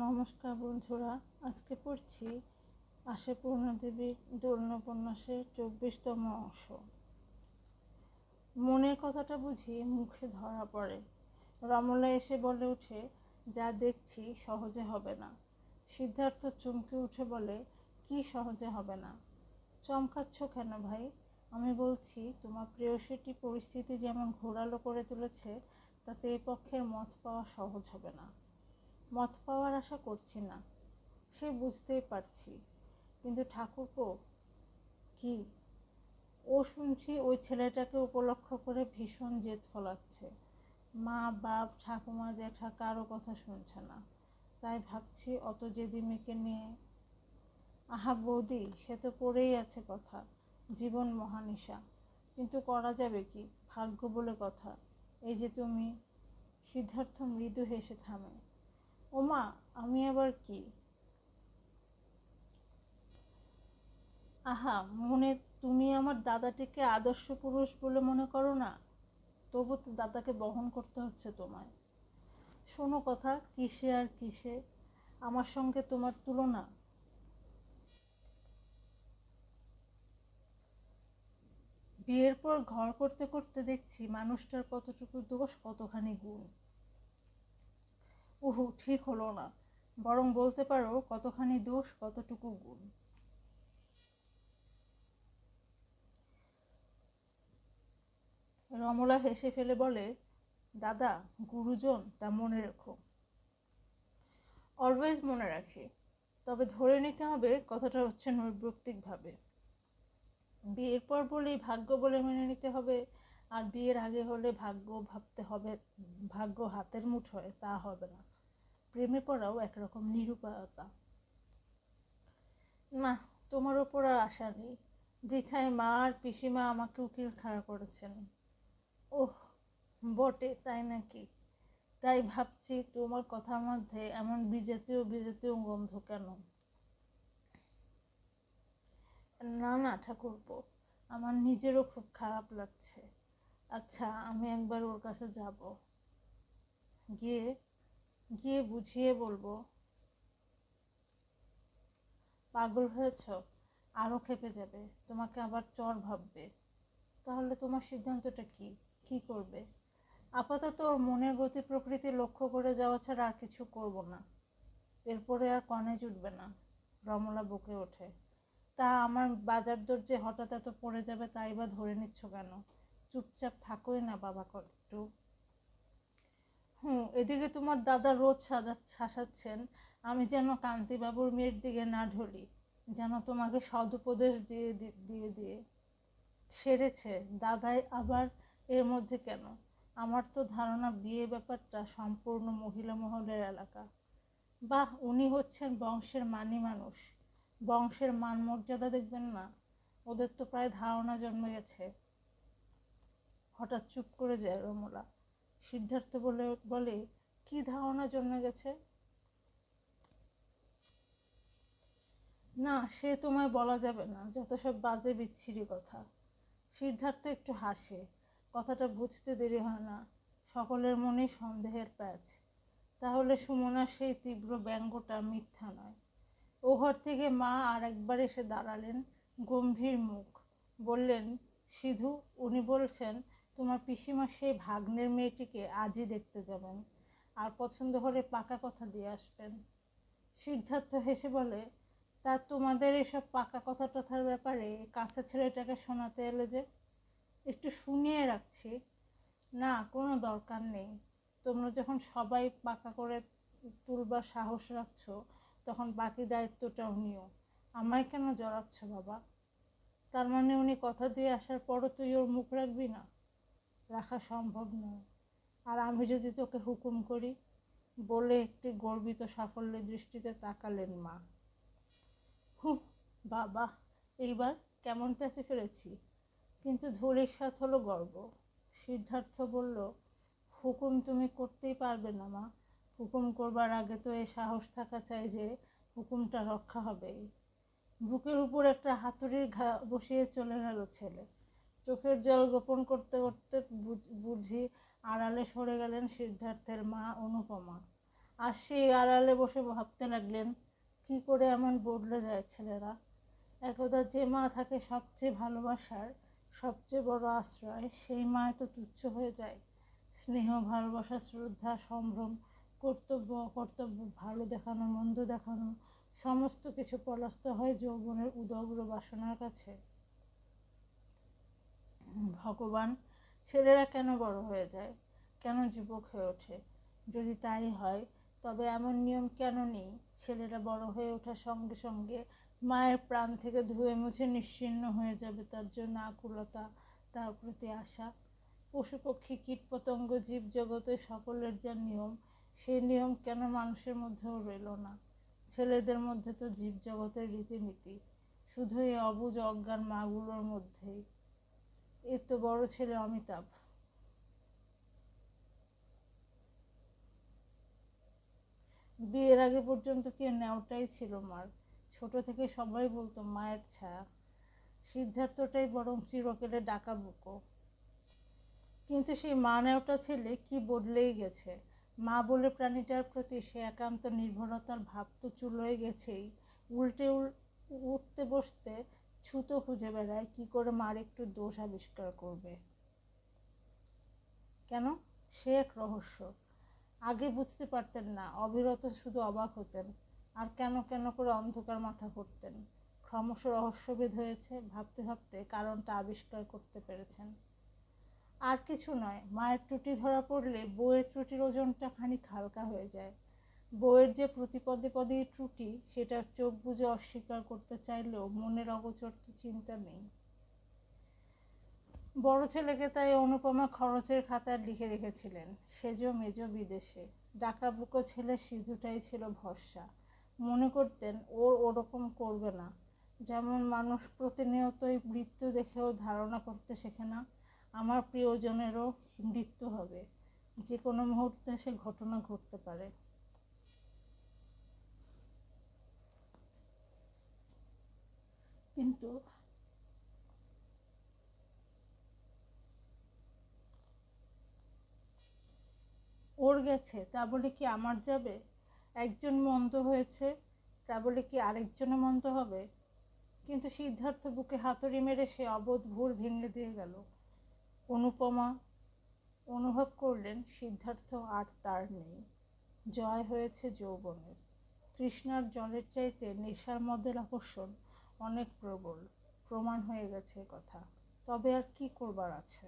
নমস্কার বন্ধুরা, আজকে পড়ছি আশে পূর্ণদেবীর দোলন উপন্যাসের চব্বিশতম অংশ। মনের কথাটা বুঝি মুখে ধরা পড়ে। রমলা এসে বলে ওঠে, যা দেখছি সহজে হবে না। সিদ্ধার্থ চমকে উঠে বলে, কি সহজে হবে না? চমকাচ্ছ কেন ভাই? আমি বলছি, তোমার প্রেয়সীটি পরিস্থিতি যেমন ঘোরালো করে তুলেছে, তাতে এ পক্ষের মত পাওয়া সহজ হবে না। মত পাওয়ার আশা করছি না। সে বুঝতেই পারছি। কিন্তু ঠাকুরপো, কি? ও শুনছি ওই ছেলেটাকে উপলক্ষ করে ভীষণ জেদ ফলাচ্ছে। মা, বাপ, ঠাকুমা, জ্যাঠা কারও কথা শুনছে না। তাই ভাবছি অত জেদি মেয়েকে নিয়ে। আহা বৌদি, সে তো পড়েই আছে কথা। জীবন মহানিশা। কিন্তু করা যাবে কি? ভাগ্য বলে কথা। এই যে তুমি, সিদ্ধার্থ মৃদু হেসে থামে। ওমা, আমি আবার কি? আহা, মনে, তুমি আমার দাদাটিকে আদর্শ পুরুষ বলে মনে করো না? তবু তো দাদাকে বহন করতে হচ্ছে তোমায়। শোনো কথা, কিসে আর কিসে? আমার সঙ্গে তোমার তুলনা। বিয়ের পর ঘর করতে করতে দেখছি মানুষটার কতটুকু দোষ, কতখানি গুণ। উহু, ঠিক হলো না। বরং বলতে পারো কতখানি দোষ, কতটুকু গুণ। রমলা হেসে ফেলে বলে, দাদা, গুরুজন, তা মনে রেখো। অলওয়েজ মনে রাখি। তবে ধরে নিতে হবে কথাটা হচ্ছে নৈর্ব্যক্তিকভাবে বিয়ের পর বলেই ভাগ্য বলে মেনে নিতে হবে। আর বিয়ের আগে হলে ভাগ্য ভাবতে হবে, ভাগ্য হাতের মুঠোয়, তা হবে না। প্রেমে পড়াও একরকম নিরুপায়তা। না, তোমার ওপর আর আশা নেই। বৃথায় মা আর পিসিমা আমাকে উকিল খাড়া করেছেন। ওহ, বটে, তাই নাকি? তাই ভাবছি তোমার কথার মধ্যে এমন বিজাতীয় বিজাতীয় গন্ধ কেন? না না, ঠাকুরপো, আমার নিজেরও খুব খারাপ লাগছে। আচ্ছা আমি একবার ওর কাছে যাব। গিয়ে গিয়ে বুঝিয়ে বলব। পাগল হয়েছ আরও খেপে যাবে, তোমাকে আবার চর ভাববে। তাহলে তোমার সিদ্ধান্তটা কি? কি করবে? আপাতত ওর মনের গতি প্রকৃতি লক্ষ্য করে যাওয়া ছাড়া আর কিছু করব না। এরপরে আর কনে জুটবে না, রমলা বুকে ওঠে। তা আমার বাজার দর যে হঠাৎ এত পড়ে যাবে তাই বা ধরে নিচ্ছ কেন? চুপচাপ থাকোই না বাবা, একটু হুম, এদিকে তোমার দাদা রোজ সাজা শাসাচ্ছেন আমি যেন কান্তিবাবুর মেয়ের দিকে না ঢলি, যেন তোমাকে সদুপদেশ দিয়ে দিয়ে দিয়ে। সেরেছে, দাদাই আবার এর মধ্যে কেন? আমার তো ধারণা বিয়ে ব্যাপারটা সম্পূর্ণ মহিলা মহলের এলাকা। বাহ, উনি হচ্ছেন বংশের মানি মানুষ। বংশের মান মর্যাদা দেখবেন না? ওদের তো প্রায় ধারণা জন্মে গেছে। হঠাৎ চুপ করে যায় রমলা। সিদ্ধার্থ বলে বলে, কি ধারণা জন্মে গেছে? না, সে তোমায় বলা যাবে না, যত সব বাজে বিচ্ছিরি কথা। সিদ্ধার্থ একটু হাসে, কথাটা বুঝতে দেরি হয় না, সকলের মনেই সন্দেহের প্যাচ। তাহলে সুমনার সেই তীব্র ব্যঙ্গটা মিথ্যা নয়। ও ঘর থেকে মা আর একবার এসে দাঁড়ালেন গম্ভীর মুখ। বললেন, সিধু, উনি বলছেন তোমার পিসিমা সেই ভাগ্নের মেয়েটিকে আজই দেখতে যাবেন। আর পছন্দ হলে পাকা কথা দিয়ে আসবেন। সিদ্ধার্থ হেসে বলে, তা তোমাদের এসব পাকা কথা টথার ব্যাপারে কাঁচা ছেলেটাকে শোনাতে এলে যে? একটু শুনিয়ে রাখছি। না, কোনো দরকার নেই। তোমরা যখন সবাই পাকা করে তুলবার সাহস রাখছো, তখন বাকি দায়িত্বটাও নিও। আমায় কেন জড়াচ্ছ বাবা? তার মানে উনি কথা দিয়ে আসার পরও তুই ওর মুখ রাখবি না? রাখা সম্ভব নয়। আর আমি যদি তোকে হুকুম করি, বলে একটি গর্বিত সাফল্যের দৃষ্টিতে তাকালেন মা। হু, বাবা, এইবার কেমন প্যাঁচে ফেলেছি। কিন্তু ধৈর্যের সাথ হলো গর্ব। সিদ্ধার্থ বলল, হুকুম তুমি করতেই পারবে না মা। হুকুম করবার আগে তো এ সাহস থাকা চাই যে হুকুমটা রক্ষা হবেই। বুকের উপর একটা হাতুড়ির ঘা বসিয়ে চলে গেল ছেলে। চোখের জল গোপন করতে করতে বুঝি আড়ালে সরে গেলেন সিদ্ধার্থের মা অনুপমা। আর সেই আড়ালে বসে ভাবতে লাগলেন, কি করে এমন বদলে যায় ছেলেরা? একদা যে মা থাকে সবচেয়ে ভালোবাসার, সবচেয়ে বড় আশ্রয়, সেই মায় তো তুচ্ছ হয়ে যায়। স্নেহ, ভালোবাসা, শ্রদ্ধা, সম্ভ্রম, কর্তব্য কর্তব্য ভালো দেখানো, মন্দ দেখানো, সমস্ত কিছু পলাস্ত হয় যৌবনের উদগ্র বাসনার কাছে। ভগবান ছেলেরা কেন বড় হয়ে যায়? কেন যুবক হয়ে ওঠে? যদি তাই হয়, তবে এমন নিয়ম কেন নেই? ছেলেরা বড় হয়ে ওঠার সঙ্গে সঙ্গে মায়ের প্রাণ থেকে ধুয়ে মুছে নিশ্চিন্ন হয়ে যাবে তার জন্য আকুলতা, তার প্রতি আশা। পশু পক্ষী, কীট পতঙ্গ, জীব জগতে সকলের যা নিয়ম, সেই নিয়ম কেন মানুষের মধ্যেও রইল না? ছেলেদের মধ্যে তো জীব জগতের রীতিনীতি। শুধু এই অবুজ অজ্ঞান মাগুলোর মধ্যেই। এ তো বড় ছেলে অমিতাভ। বিয়ের আগে পর্যন্ত কি নেওটাই ছিল মার। ছোট থেকে সবাই বলতো, মায়ের ছায়া। সিদ্ধার্থটাই বরং চিরকেলে ডাকা বুকো। কিন্তু সেই মা নেওটা ছেলে কি বদলেই গেছে? মা বলে প্রাণীটার প্রতি সে একান্ত নির্ভরতার ভাব তো চুলোয় গেছেই। উল্টে উঠতে বসতে ছুতো খুঁজে বেড়ায়, কি করে মার একটু দোষ আবিষ্কার করবে? কেন? সে এক রহস্য। আগে বুঝতে পারতেন না, অবিরত শুধু অবাক হতেন। আর কেন কেন করে অন্ধকার মাথা করতেন ক্রমশ রহস্যভেদ হয়েছে, ভাবতে ভাবতে কারণটা আবিষ্কার করতে পেরেছেন। আর কিছু নয়, মায়ের ত্রুটি ধরা পড়লে বইয়ের ত্রুটির ওজনটা খানিক হালকা হয়ে যায়। বইয়ের যে প্রতিপদে পদে ত্রুটি সেটা চোখ বুঝে অস্বীকার করতে চাইলেও মনের অগোচর তো চিন্তা নেই। বড় ছেলেকে তাই অনুপমা খরচের খাতায় লিখে রেখেছিলেন। সেজ মেজ বিদেশে। ডাকা বুকো ছেলে সিধুটাই ছিল ভরসা। মনে করতেন ওর ওরকম করবে না। যেমন মানুষ প্রতিনিয়তই মৃত্যু দেখেও ধারণা করতে শেখে না, আমার প্রিয়জনেরও মৃত্যু হবে। যে কোনো মুহূর্তে সে ঘটনা ঘটতে পারে। কিন্তু ওর গেছে, তা বলে কি আমার যাবে? একজন মন্দ হয়েছে, তা বলে কি আরেকজনে মন্দ হবে? কিন্তু সিদ্ধার্থ বুকে হাতুড়ি মেরে সে অবোধ ভুল ভেঙে দিয়ে গেল। অনুপমা অনুভব করলেন সিদ্ধার্থ আর তার নেই। জয় হয়েছে যৌবনের। তৃষ্ণার জলের চাইতে নেশার মদের আকর্ষণ অনেক প্রবল প্রমাণ হয়ে গেছে কথা। তবে আর কি করবার আছে?